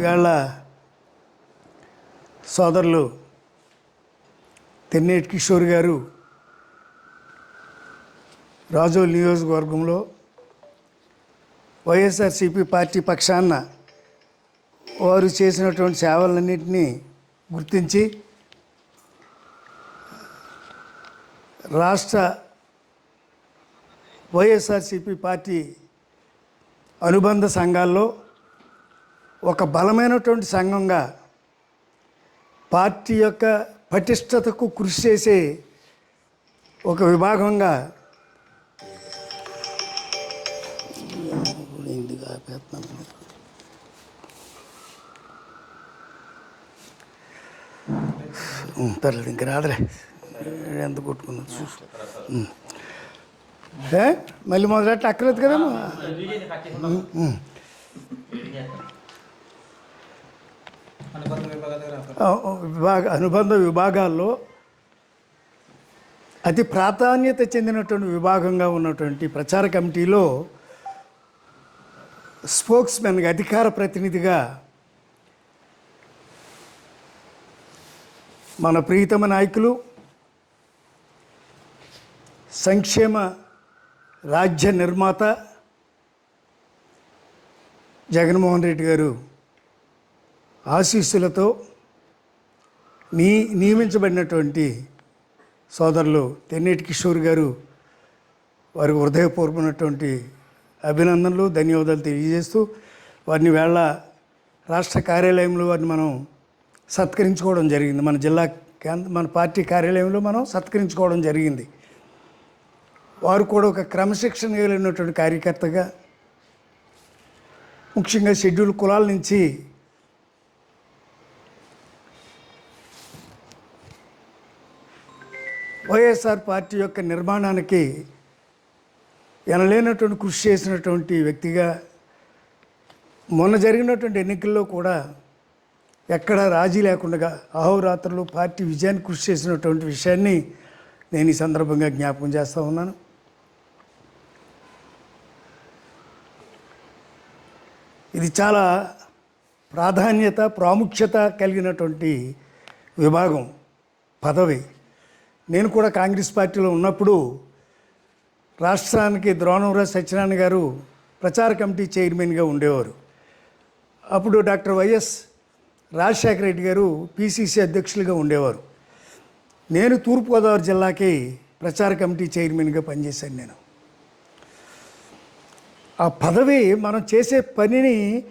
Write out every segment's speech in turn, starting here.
ఇవాళ సోదరులు తెన్నేటి కిషోర్ గారు రాజోల్ నియోజకవర్గంలో వైఎస్ఆర్సీపీ పార్టీ పక్షాన వారు చేసినటువంటి సేవలన్నింటినీ గుర్తించి రాష్ట్ర వైఎస్ఆర్సీపీ పార్టీ అనుబంధ సంఘాల్లో ఒక బలమైనటువంటి సంఘంగా పార్టీ యొక్క పటిష్టతకు కృషి చేసే ఒక విభాగంగా పర్లేదు ఇంక రాదులే ఎంత కొట్టుకున్నా చూసు మళ్ళీ మొదలెట్ట? అక్కర్లేదు కదా విభాగ అనుబంధ విభాగాల్లో అతి ప్రాధాన్యత చెందినటువంటి విభాగంగా ఉన్నటువంటి ప్రచార కమిటీలో స్పోక్స్మెన్గా అధికార ప్రతినిధిగా మన ప్రియతమ నాయకులు సంక్షేమ రాజ్య నిర్మాత జగన్మోహన్ రెడ్డి గారు ఆశీస్సులతో నీ నియమించబడినటువంటి సోదరులు తెన్నేటి కిషోర్ గారు వారికి హృదయపూర్వమైనటువంటి అభినందనలు ధన్యవాదాలు తెలియజేస్తూ వారిని వేళ రాష్ట్ర కార్యాలయంలో వారిని మనం సత్కరించుకోవడం జరిగింది. మన జిల్లా కేంద్ర మన పార్టీ కార్యాలయంలో మనం సత్కరించుకోవడం జరిగింది. వారు కూడా ఒక క్రమశిక్షణ కలిగినటువంటి కార్యకర్తగా ముఖ్యంగా షెడ్యూల్ కులాల నుంచి వైఎస్ఆర్ పార్టీ యొక్క నిర్మాణానికి ఎనలేనటువంటి కృషి చేసినటువంటి వ్యక్తిగా మొన్న జరిగినటువంటి ఎన్నికల్లో కూడా ఎక్కడ రాజీ లేకుండా అహోరాత్రులు పార్టీ విజయాన్ని కృషి చేసినటువంటి విషయాన్ని నేను ఈ సందర్భంగా జ్ఞాపకం చేస్తూ ఉన్నాను. ఇది చాలా ప్రాధాన్యత ప్రాముఖ్యత కలిగినటువంటి విభాగం పదవి. నేను కూడా కాంగ్రెస్ పార్టీలో ఉన్నప్పుడు రాష్ట్రానికి ద్రోణంరాజు సత్యనారాయణ గారు ప్రచార కమిటీ చైర్మన్గా ఉండేవారు. అప్పుడు డాక్టర్ వైఎస్ రాజశేఖర రెడ్డి గారు పిసిసి అధ్యక్షులుగా ఉండేవారు. నేను తూర్పుగోదావరి జిల్లాకి ప్రచార కమిటీ చైర్మన్గా పనిచేశాను నేను. ఆ పదవి మనం చేసే పనిని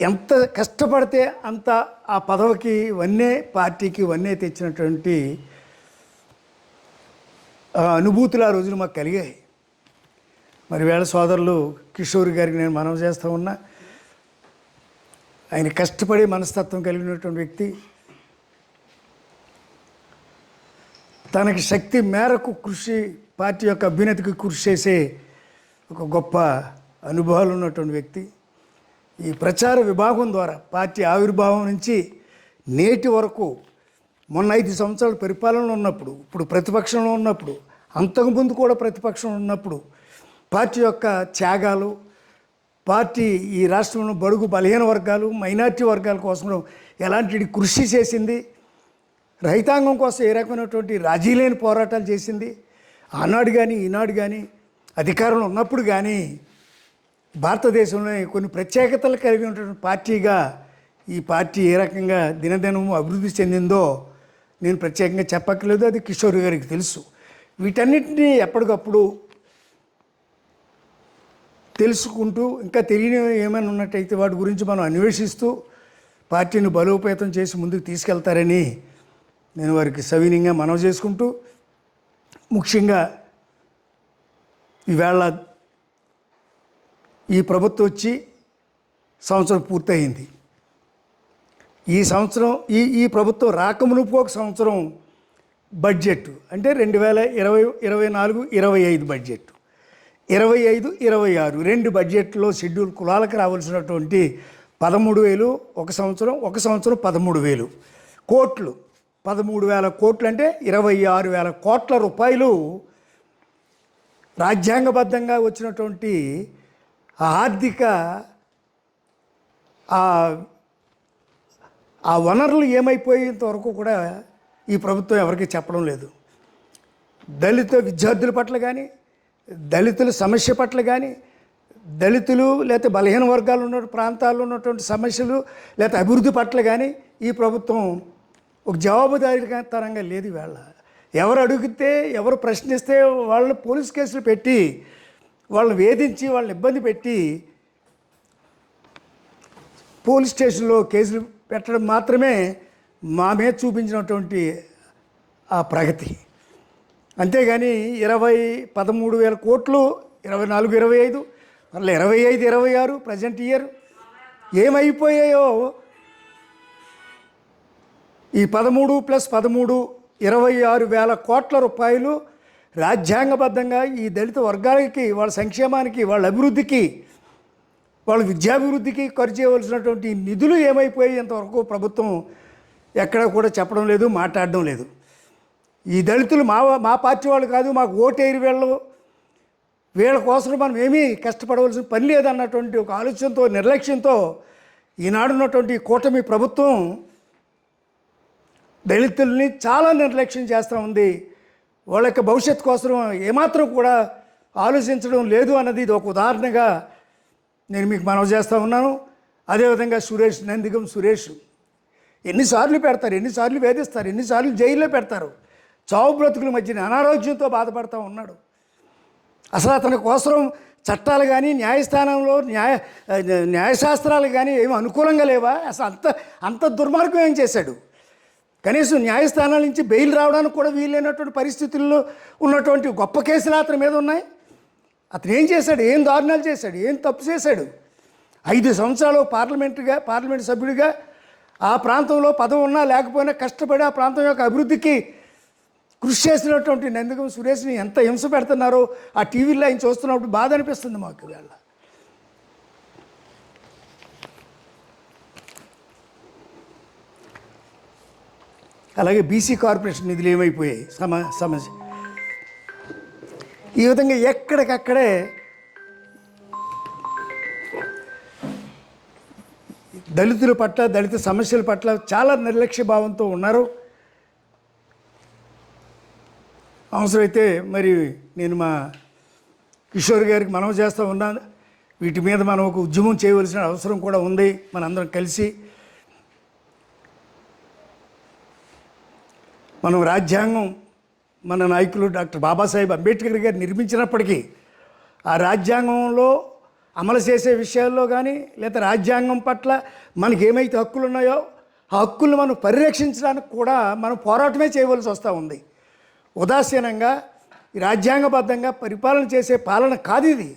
ఎంత కష్టపడితే అంత ఆ పదవికి వన్నే పార్టీకి వన్నే తెచ్చినటువంటి అనుభూతులు ఆ రోజులు మాకు కలిగాయి. మరి వేళ సోదరులు కిషోర్ గారికి నేను మనం చేస్తూ ఉన్నా. ఆయన కష్టపడే మనస్తత్వం కలిగినటువంటి వ్యక్తి. తనకి శక్తి మేరకు కృషి పార్టీ యొక్క అభ్యున్నతికి కృషి చేసే ఒక గొప్ప అనుభవాలు ఉన్నటువంటి వ్యక్తి. ఈ ప్రచార విభాగం ద్వారా పార్టీ ఆవిర్భావం నుంచి నేటి వరకు మొన్న ఐదు సంవత్సరాల పరిపాలనలో ఉన్నప్పుడు ఇప్పుడు ప్రతిపక్షంలో ఉన్నప్పుడు అంతకుముందు కూడా ప్రతిపక్షంలో ఉన్నప్పుడు పార్టీ యొక్క త్యాగాలు పార్టీ ఈ రాష్ట్రంలో బడుగు బలహీన వర్గాలు మైనార్టీ వర్గాల కోసం ఎలాంటి కృషి చేసింది రైతాంగం కోసం ఏ రకమైనటువంటి రాజీ లేని పోరాటాలు చేసింది ఆనాడు కానీ ఈనాడు కానీ అధికారంలో ఉన్నప్పుడు కానీ భారతదేశంలో కొన్ని ప్రత్యేకతలు కలిగి ఉన్నటువంటి పార్టీగా ఈ పార్టీ ఏ రకంగా దినదినము అభివృద్ధి చెందిందో నేను ప్రత్యేకంగా చెప్పక్కర్లేదు అది కిషోర్ గారికి తెలుసు. వీటన్నిటినీ ఎప్పటికప్పుడు తెలుసుకుంటూ ఇంకా తెలియని ఏమైనా ఉన్నట్టయితే వాటి గురించి మనం అన్వేషిస్తూ పార్టీని బలోపేతం చేసి ముందుకు తీసుకెళ్తారని నేను వారికి సవినీయంగా మనవి చేసుకుంటూ ముఖ్యంగా ఈవేళ ఈ ప్రభుత్వం వచ్చి సంవత్సరం పూర్తయింది. ఈ సంవత్సరం ఈ ఈ ప్రభుత్వం రాకమునుపు ఒక సంవత్సరం బడ్జెట్ అంటే రెండు వేల ఇరవై ఇరవై నాలుగు ఇరవై ఐదు బడ్జెట్ ఇరవై ఐదు ఇరవై ఆరు రెండు బడ్జెట్లో షెడ్యూల్ కులాలకు రావాల్సినటువంటి పదమూడు వేలు ఒక సంవత్సరం ఒక సంవత్సరం పదమూడు వేలు. కోట్లు పదమూడు వేల కోట్లు అంటే ఇరవై ఆరు వేల కోట్ల రూపాయలు రాజ్యాంగబద్ధంగా వచ్చినటువంటి ఆర్థిక ఆ వనరులు ఏమైపోయేంత వరకు కూడా ఈ ప్రభుత్వం ఎవరికి చెప్పడం లేదు. దళిత విద్యార్థుల పట్ల కానీ దళితుల సమస్య పట్ల కానీ దళితులు లేకపోతే బలహీన వర్గాలు ఉన్న ప్రాంతాల్లో ఉన్నటువంటి సమస్యలు లేకపోతే అభివృద్ధి పట్ల కానీ ఈ ప్రభుత్వం ఒక జవాబుదారీతనంగా లేదు ఇవాళ. ఎవరు అడిగితే ఎవరు ప్రశ్నిస్తే వాళ్ళని పోలీస్ కేసులు పెట్టి వాళ్ళని వేధించి వాళ్ళని ఇబ్బంది పెట్టి పోలీస్ స్టేషన్లో కేసులు పెట్టడం మాత్రమే మా మీద చూపించినటువంటి ఆ ప్రగతి. అంతేగాని ఇరవై పదమూడు వేల కోట్లు ఇరవై నాలుగు ఇరవై ఐదు మళ్ళీ ఇరవై ఐదు ఇరవై ఆరు ప్రజెంట్ ఇయర్ ఏమైపోయాయో? ఈ పదమూడు ప్లస్ పదమూడు ఇరవై ఆరు వేల కోట్ల రూపాయలు రాజ్యాంగబద్ధంగా ఈ దళిత వర్గాలకి వాళ్ళ సంక్షేమానికి వాళ్ళ అభివృద్ధికి వాళ్ళ విద్యాభివృద్ధికి ఖర్చు చేయవలసినటువంటి నిధులు ఏమైపోయాయి ఇంతవరకు ప్రభుత్వం ఎక్కడ కూడా చెప్పడం లేదు మాట్లాడడం లేదు. ఈ దళితులు మా మా పార్టీ వాళ్ళు కాదు మాకు ఓటేరు వీళ్ళు వీళ్ళ కోసం మనం ఏమీ కష్టపడవలసిన పని లేదన్నటువంటి ఒక ఆలోచనతో నిర్లక్ష్యంతో ఈనాడున్నటువంటి కూటమి ప్రభుత్వం దళితుల్ని చాలా నిర్లక్ష్యం చేస్తూ ఉంది. వాళ్ళ యొక్క భవిష్యత్తు కోసం ఏమాత్రం కూడా ఆలోచించడం లేదు అన్నది ఇది ఒక ఉదాహరణగా నేను మీకు మనవి చేస్తూ ఉన్నాను. అదేవిధంగా సురేష్ నందిగం సురేష్. ఎన్నిసార్లు పెడతారు ఎన్నిసార్లు వేధిస్తారు ఎన్నిసార్లు జైల్లో పెడతారు. చావు బ్రతుకుల మధ్యన అనారోగ్యంతో బాధపడుతూ ఉన్నాడు. అసలు అతని కోసం చట్టాలు కానీ న్యాయస్థానంలో న్యాయ న్యాయశాస్త్రాలు కానీ ఏమి అనుకూలంగా లేవా? అసలు అంత అంత దుర్మార్గం ఏం చేశాడు? కనీసం న్యాయస్థానాల నుంచి బెయిల్ రావడానికి కూడా వీలైనటువంటి పరిస్థితుల్లో ఉన్నటువంటి గొప్ప కేసులు అతని మీద ఉన్నాయి. అతను ఏం చేశాడు? ఏం దారుణాలు చేశాడు? ఏం తప్పు చేశాడు? ఐదు సంవత్సరాలు పార్లమెంటుగా పార్లమెంట్ సభ్యుడిగా ఆ ప్రాంతంలో పదవి ఉన్నా లేకపోయినా కష్టపడి ఆ ప్రాంతం యొక్క అభివృద్ధికి కృషి చేసినటువంటి నందగం సురేష్ని ఎంత హింస పెడుతున్నారో ఆ టీవీలో ఆయన చూస్తున్నప్పుడు బాధ అనిపిస్తుంది మాకు వేళ అలాగే బీసీ కార్పొరేషన్ నిధులు ఏమైపోయాయి? సమ సమస్య ఈ విధంగా ఎక్కడికక్కడే దళితుల పట్ల దళిత సమస్యల పట్ల చాలా నిర్లక్ష్య భావంతో ఉన్నారు. అవసరమైతే మరి నేను మా కిషోర్ గారికి మనం చేస్తూ ఉన్నాను వీటి మీద మనం ఒక ఉద్యమం చేయవలసిన అవసరం కూడా ఉంది. మనందరం కలిసి మనం రాజ్యాంగం మన నాయకులు డాక్టర్ బాబాసాహెబ్ అంబేద్కర్ గారు నిర్మించినప్పటికీ ఆ రాజ్యాంగంలో అమలు చేసే విషయాల్లో కానీ లేదా రాజ్యాంగం పట్ల మనకి ఏమైతే హక్కులు ఉన్నాయో ఆ హక్కులను మనం పరిరక్షించడానికి కూడా మనం పోరాటమే చేయవలసి వస్తూ ఉంది. ఉదాసీనంగా ఈ రాజ్యాంగబద్ధంగా పరిపాలన చేసే పాలన కాదు ఇది.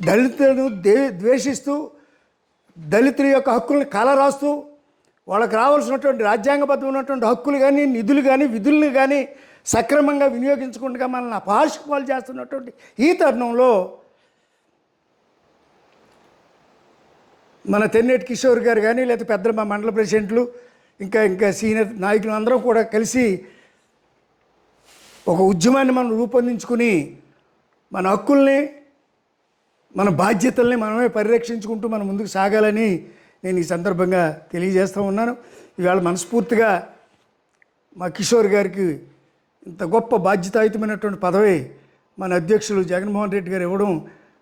దళితులను ద్వేషిస్తూ దళితుల యొక్క హక్కులను కాలరాస్తూ వాళ్ళకి రావాల్సినటువంటి రాజ్యాంగబద్ధం ఉన్నటువంటి హక్కులు కానీ నిధులు కానీ విధులను కానీ సక్రమంగా వినియోగించకుండా మనల్ని అపహాస్యపాలు చేస్తున్నటువంటి ఈ తరుణంలో మన తెన్నేటి కిషోర్ గారు కానీ లేదా పెద్ద మా మండల ప్రెసిడెంట్లు ఇంకా ఇంకా సీనియర్ నాయకులు అందరూ కూడా కలిసి ఒక ఉద్యమాన్ని మనం రూపొందించుకుని మన హక్కుల్ని మన బాధ్యతల్ని మనమే పరిరక్షించుకుంటూ మనం ముందుకు సాగాలని నేను ఈ సందర్భంగా తెలియజేస్తూ ఉన్నాను. ఇవాళ మనస్ఫూర్తిగా మా కిషోర్ గారికి ఇంత గొప్ప బాధ్యతాయుతమైనటువంటి పదవి మన అధ్యక్షులు జగన్మోహన్ రెడ్డి గారు ఇవ్వడం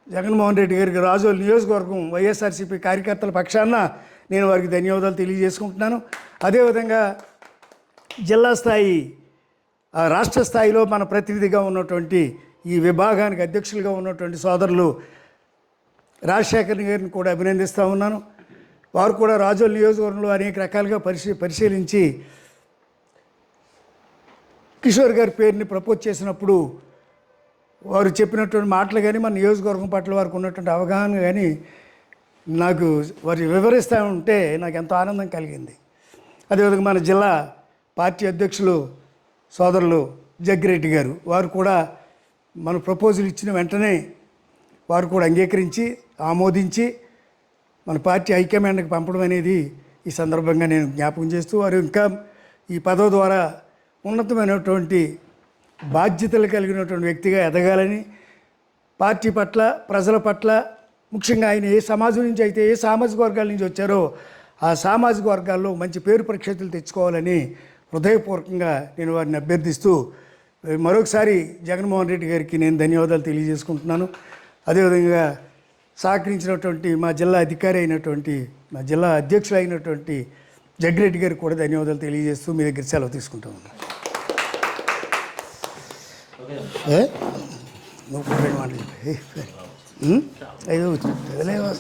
జగన్మోహన్ రెడ్డి గారికి రాజోలు నియోజకవర్గం వైఎస్ఆర్సీపీ కార్యకర్తల పక్షాన నేను వారికి ధన్యవాదాలు తెలియజేసుకుంటున్నాను. అదేవిధంగా జిల్లా స్థాయి ఆ రాష్ట్ర స్థాయిలో మన ప్రతినిధిగా ఉన్నటువంటి ఈ విభాగానికి అధ్యక్షులుగా ఉన్నటువంటి సోదరులు రాజశేఖర్ గారిని కూడా అభినందిస్తూ ఉన్నాను. వారు కూడా రాజోల్ నియోజకవర్గంలో అనేక రకాలుగా పరిశీ పరిశీలించి కిషోర్ గారి పేరుని ప్రపోజ్ చేసినప్పుడు వారు చెప్పినటువంటి మాటలు కానీ మన నియోజకవర్గం పట్ల వారికి ఉన్నటువంటి అవగాహన కానీ నాకు వారు వివరిస్తూ ఉంటే నాకు ఎంతో ఆనందం కలిగింది. అదేవిధంగా మన జిల్లా పార్టీ అధ్యక్షులు సోదరులు జగ్గిరెడ్డి గారు వారు కూడా మన ప్రపోజల్ ఇచ్చిన వెంటనే వారు కూడా అంగీకరించి ఆమోదించి మన పార్టీ హైకమాండ్కి పంపడం అనేది ఈ సందర్భంగా నేను జ్ఞాపకం చేస్తూ వారు ఇంకా ఈ పదవి ద్వారా ఉన్నతమైనటువంటి బాధ్యతలు కలిగినటువంటి వ్యక్తిగా ఎదగాలని పార్టీ పట్ల ప్రజల పట్ల ముఖ్యంగా ఆయన ఏ సమాజం నుంచి అయితే ఏ సామాజిక వర్గాల నుంచి వచ్చారో ఆ సామాజిక వర్గాల్లో మంచి పేరు ప్రఖ్యాతులు తెచ్చుకోవాలని హృదయపూర్వకంగా నేను వారిని అభ్యర్థిస్తూ మరొకసారి జగన్మోహన్ రెడ్డి గారికి నేను ధన్యవాదాలు తెలియజేసుకుంటున్నాను. అదేవిధంగా సహకరించినటువంటి మా జిల్లా అధికారి అయినటువంటి మా జిల్లా అధ్యక్షులు అయినటువంటి జగ్గిరెడ్డి గారికి కూడా ధన్యవాదాలు తెలియజేస్తూ మీ దగ్గర సెలవు తీసుకుంటాను ఏ? నువ్వు రెండు మాటలు చెప్పు. ఏ, వదిలేవా?